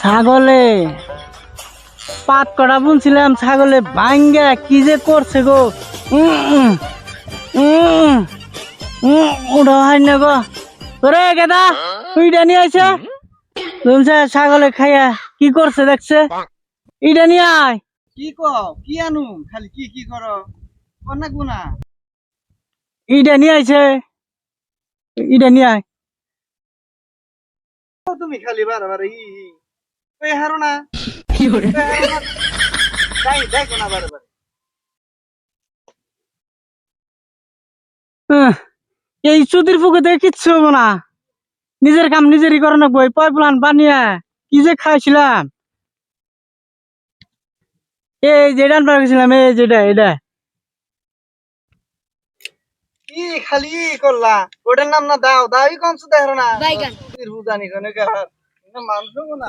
ছাগলে। পাত কটা বুনছিলাম ছাগলে ভাঙ্গা কি যে করছে গো? উঠো হয় না গো। তোরে গেদা তুইটা নিয়ে আইছে তুমছে ছাগলে খাইয়া কি করছে দেখছে? ইটা নিয়ে আয়। কি কও কি আনু? খালি কি কি করো? অনেক গুণা ইটা নিয়ে আইছে ইটা নিয়ে আয়। তুমি খালি বারে বারে ই। ওই হারো না। তাই দেখো না। বারে বারে। আহ, এই চুদির ফুকুতে কিচ্ছু হব না। নিজের কাম নিজেরই করে না বই পয় প্লান বানিয়ে কি যে খাইছিলাম। এই যে ডান পার গেছিলাম এই যেটা এটা। কি খালি করলা? ওটার নাম না দাও দাওই কম দেখো না বাইগান। হুদানি কোনে কার। মানুষ না।